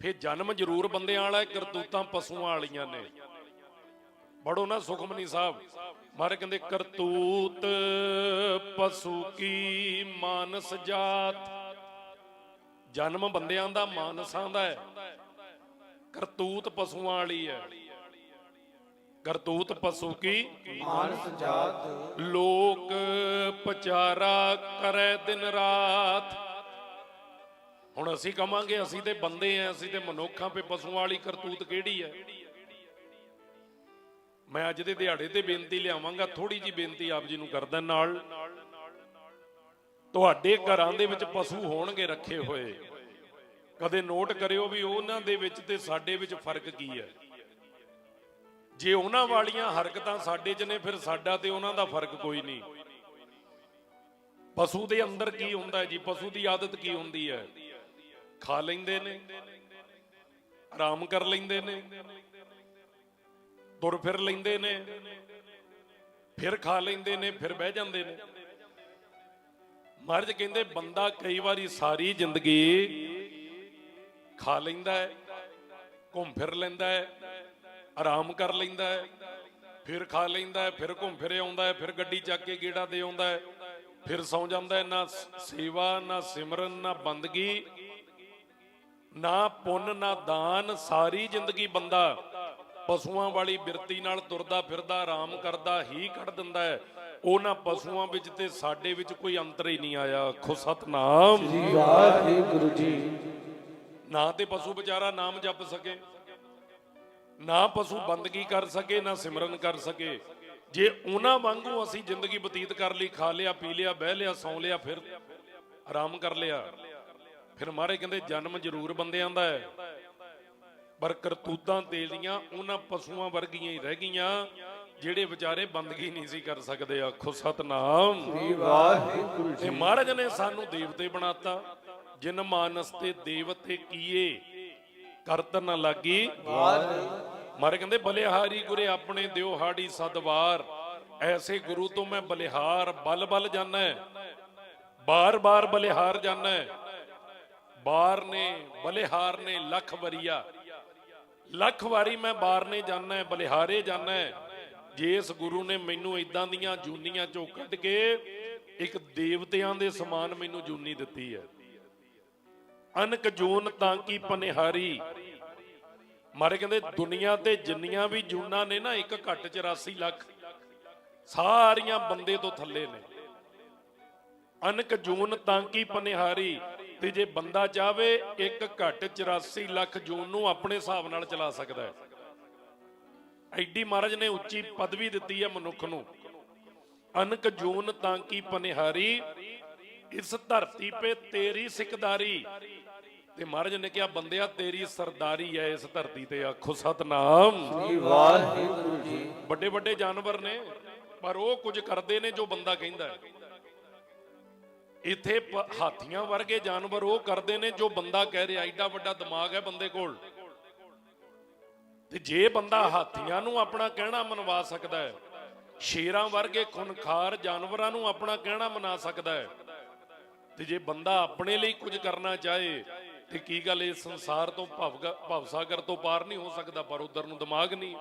ਫੇ ਜਨਮ ਜ਼ਰੂਰ ਬੰਦਿਆਂ ਵਾਲਾ ਹੈ, ਕਰਤੂਤਾਂ ਪਸ਼ੂਆਂ ਵਾਲੀਆਂ ਨੇ। ਪੜੋ ਨਾ ਸੁਖਮਨੀ ਸਾਹਿਬ। ਮਾਰੇ ਕਹਿੰਦੇ ਕਰਤੂਤ ਪਸ਼ੂ ਕੀ ਮਾਨਸ ਜਾਤ? ਜਨਮ ਬੰਦਿਆਂ ਦਾ ਮਾਨਸਾਂ ਦਾ ਹੈ। ਕਰਤੂਤ ਪਸ਼ੂਆਂ ਵਾਲੀ ਹੈ। ਕਰਤੂਤ ਪਸ਼ੂ ਕੀ? ਮਾਨਸ ਜਾਤ। ਲੋਕ ਪਚਾਰਾ ਕਰੇ ਦਿਨ ਰਾਤ। ਹੁਣ ਅਸੀਂ ਕਵਾਂਗੇ ਅਸੀਂ ਤੇ ਬੰਦੇ ਆ, ਅਸੀਂ ਤੇ ਮਨੁੱਖਾਂ ਪੇ ਪਸ਼ੂਆਂ ਵਾਲੀ ਕਰਤੂਤ ਕਿਹੜੀ ਹੈ ਮੈਂ ਅੱਜ ਦੇ ਦਿਹਾੜੇ ਤੇ ਬੇਨਤੀ ਲਿਆਵਾਂਗਾ ਥੋੜੀ ਜੀ ਬੇਨਤੀ ਆਪ ਜੀ ਨੂੰ ਕਰਦਾ ਨਾਲ। ਤੁਹਾਡੇ ਘਰਾਂ ਦੇ ਵਿੱਚ ਪਸ਼ੂ ਹੋਣਗੇ ਰੱਖੇ ਹੋਏ। ਕਦੇ ਨੋਟ ਕਰਿਓ ਵੀ ਉਹਨਾਂ ਦੇ ਵਿੱਚ ਤੇ ਸਾਡੇ ਵਿੱਚ ਫ਼ਰਕ ਕੀ ਹੈ ਜੇ ਉਹਨਾਂ ਵਾਲੀਆਂ ਹਰਕਤਾਂ ਸਾਡੇ 'ਚ ਨੇ, ਫਿਰ ਸਾਡਾ ਤੇ ਉਹਨਾਂ ਦਾ ਫ਼ਰਕ ਕੋਈ ਨਹੀਂ। ਪਸ਼ੂ ਦੇ ਅੰਦਰ ਕੀ ਹੁੰਦਾ ਜੀ? ਪਸ਼ੂ ਦੀ ਆਦਤ ਕੀ ਹੁੰਦੀ ਹੈ? ਖਾ ਲੈਂਦੇ ਨੇ, ਆਰਾਮ ਕਰ ਲੈਂਦੇ ਨੇ, ਤੁਰ ਫਿਰ ਲੈਂਦੇ ਨੇ, ਫਿਰ ਖਾ ਲੈਂਦੇ ਨੇ, ਫਿਰ ਬਹਿ ਜਾਂਦੇ ਨੇ। ਮਹਾਰਾਜ ਕਹਿੰਦੇ, ਬੰਦਾ ਕਈ ਵਾਰੀ ਸਾਰੀ ਜ਼ਿੰਦਗੀ ਖਾ ਲੈਂਦਾ ਹੈ, ਘੁੰਮ ਫਿਰ ਲੈਂਦਾ ਹੈ, ਆਰਾਮ ਕਰ ਲੈਂਦਾ ਹੈ, ਫਿਰ ਖਾ ਲੈਂਦਾ ਹੈ, ਫਿਰ ਘੁੰਮ ਫਿਰ ਆਉਂਦਾ ਹੈ, ਫਿਰ ਗੱਡੀ ਚੱਕ ਕੇ ਗੇੜਾ ਦੇ ਆਉਂਦਾ ਹੈ, ਫਿਰ ਸੌ ਜਾਂਦਾ ਹੈ, ਨਾ ਸੇਵਾ, ਨਾ ਸਿਮਰਨ, ਨਾ ਬੰਦਗੀ। ਨਾ ਪੁੰਨ ਨਾ ਦਾਨ ਸਾਰੀ ਜ਼ਿੰਦਗੀ ਬੰਦਾ ਪਸ਼ੂਆਂ ਵਾਲੀ ਬਿਰਤੀ ਨਾਲ ਤੁਰਦਾ ਫਿਰਦਾ ਆਰਾਮ ਕਰਦਾ ਹੀ ਕੱਢ ਦਿੰਦਾ ਹੈ। ਉਹਨਾਂ ਪਸ਼ੂਆਂ ਵਿੱਚ ਤੇ ਸਾਡੇ ਵਿੱਚ ਕੋਈ ਅੰਤਰ ਹੀ ਨਹੀਂ ਆਇਆ। ਖੁ ਸਤਨਾਮ। ਜੀ ਵਾਹਿਗੁਰੂ ਜੀ। ਨਾ ਤੇ ਪਸ਼ੂ ਵਿਚਾਰਾ ਨਾਮ ਜਪ ਸਕੇ ਨਾ ਪਸ਼ੂ ਬੰਦਗੀ ਕਰ ਸਕੇ ਨਾ ਸਿਮਰਨ ਕਰ ਸਕੇ। ਜੇ ਉਹਨਾਂ ਵਾਂਗੂ ਅਸੀਂ ਜ਼ਿੰਦਗੀ ਬਤੀਤ ਕਰ ਲਈ ਖਾ ਲਿਆ ਪੀ ਲਿਆ ਬਹਿ ਲਿਆ ਸੌਂ ਲਿਆ ਫਿਰ ਆਰਾਮ ਕਰ ਲਿਆ। ਫਿਰ ਮਾਰੇ ਕਹਿੰਦੇ ਜਨਮ ਜ਼ਰੂਰ ਬੰਦਿਆਂ ਦਾ ਹੈ। ਪਰ ਕਰਤੂਤਾਂ ਤੇਲੀਆਂ ਉਹਨਾਂ ਪਸ਼ੂਆਂ ਵਰਗੀਆਂ ਹੀ ਰਹਿ ਗਈਆਂ ਜਿਹੜੇ ਵਿਚਾਰੇ ਬੰਦਗੀ ਨਹੀਂ ਸੀ ਕਰ ਸਕਦੇ। ਆਖੋ ਸਤਨਾਮ। ਜੀ ਵਾਹਿਗੁਰੂ ਤੇ ਮਹਾਰਾਜ ਨੇ ਸਾਨੂੰ ਦੇਵਤੇ ਬਣਾਤਾ। ਜਿਨ ਮਾਨਸ ਤੇ ਦੇਵਤੇ ਕੀਏ ਕਰਤ ਨ ਲਾਗੀ। ਮਾਰੇ ਕਹਿੰਦੇ ਬਲਿਹਾਰੀ ਗੁਰੇ ਆਪਣੇ ਦਿਓ ਹਾੜੀ ਸਦਵਾਰ। ਐਸੇ ਗੁਰੂ ਤੋਂ ਮੈਂ ਬਲਿਹਾਰ ਬਲ ਬਲ ਜਾਣਾ ਬਾਰ ਬਾਰ ਬਲਿਹਾਰ ਜਾਣਾ ਬਾਰ ਨੇ, ਬਲਿਹਾਰ ਨੇ ਲੱਖ ਵਰੀਆ। ਲੱਖ ਵਾਰੀ ਮੈਂ ਬਾਰ ਨੇ ਜਾਣਾ ਬਲਿਹਾਰੇ ਜਾਣਾ ਜੇ ਗੁਰੂ ਨੇ ਮੈਨੂੰ ਇਦਾਂ ਦੀਆਂ ਜੂਨੀਆਂ ਚੋਂ ਕੱਢ ਕੇ ਇੱਕ ਦੇਵਤਿਆਂ ਦੇ ਸਮਾਨ ਮੈਨੂੰ ਜੂਨੀ ਦਿੱਤੀ ਹੈ। ਅਨਕ ਜੂਨ ਤਾਂ ਕੀ ਪਨਿਹਾਰੀ। ਮਾਰੇ ਕਹਿੰਦੇ, ਦੁਨੀਆ ਤੇ ਜਿੰਨੀਆਂ ਵੀ ਜੂਨਾਂ ਨੇ ਨਾ, ਇੱਕ ਘੱਟ 84 ਲੱਖ। ਸਾਰੀਆਂ ਬੰਦੇ ਤੋਂ ਥੱਲੇ ਨੇ। ਅਨਕ ਜੂਨ ਤਾਂ ਕੀ ਪਨਿਹਾਰੀ। ਤੇ ਜੇ ਬੰਦਾ ਚਾਵੇ ਇੱਕ ਘੱਟ 84 ਲੱਖ ਜੂਨ ਨੂੰ ਆਪਣੇ ਹਿਸਾਬ ਨਾਲ ਚਲਾ ਸਕਦਾ ਹੈ। ਐਡੀ ਮਹਾਰਾਜ ਨੇ ਉੱਚੀ ਪਦਵੀ ਦਿੱਤੀ ਹੈ ਮਨੁੱਖ ਨੂੰ। ਅਨਕ ਜੂਨ ਤਾਂ ਕੀ ਪਨਿਹਾਰੀ ਇਸ ਧਰਤੀ 'ਤੇ ਤੇਰੀ ਸਿਕਦਾਰੀ। ਤੇ ਮਹਾਰਾਜ ਨੇ ਕਿਹਾ ਬੰਦਿਆ ਤੇਰੀ ਸਰਦਾਰੀ ਹੈ ਇਸ ਧਰਤੀ ਤੇ। ਆਖੋ ਸਤਨਾਮ। ਜੀ ਵਾਹਿਗੁਰੂ ਜੀ। ਵੱਡੇ ਵੱਡੇ ਜਾਨਵਰ ਨੇ ਪਰ ਉਹ ਕੁਝ ਕਰਦੇ ਨੇ ਜੋ ਬੰਦਾ ਕਹਿੰਦਾ ਹੈ। ਇੱਥੇ ਹਾਥੀਆਂ ਵਰਗੇ ਜਾਨਵਰ ਉਹ ਕਰਦੇ ਨੇ ਜੋ ਬੰਦਾ ਕਹਿ ਰਿਹਾ, ਐਡਾ ਵੱਡਾ ਦਿਮਾਗ ਹੈ ਬੰਦੇ ਕੋਲ। ਤੇ ਜੇ ਬੰਦਾ ਹਾਥੀਆਂ ਨੂੰ ਆਪਣਾ ਕਹਿਣਾ ਮਨਵਾ ਸਕਦਾ ਹੈ, ਸ਼ੇਰਾਂ ਵਰਗੇ ਖੁਨਖਾਰ ਜਾਨਵਰਾਂ ਨੂੰ ਆਪਣਾ ਕਹਿਣਾ ਮਨਾ ਸਕਦਾ ਹੈ, ਤੇ ਜੇ ਬੰਦਾ ਆਪਣੇ ਲਈ ਕੁਝ ਕਰਨਾ ਚਾਹੇ, ਤੇ ਕੀ ਗੱਲ ਇਸ ਸੰਸਾਰ ਤੋਂ ਭਵ ਭਵਸਾਗਰ ਤੋਂ ਪਾਰ ਨਹੀਂ ਹੋ ਸਕਦਾ, ਪਰ ਉਧਰ ਨੂੰ ਦਿਮਾਗ ਨਹੀਂ।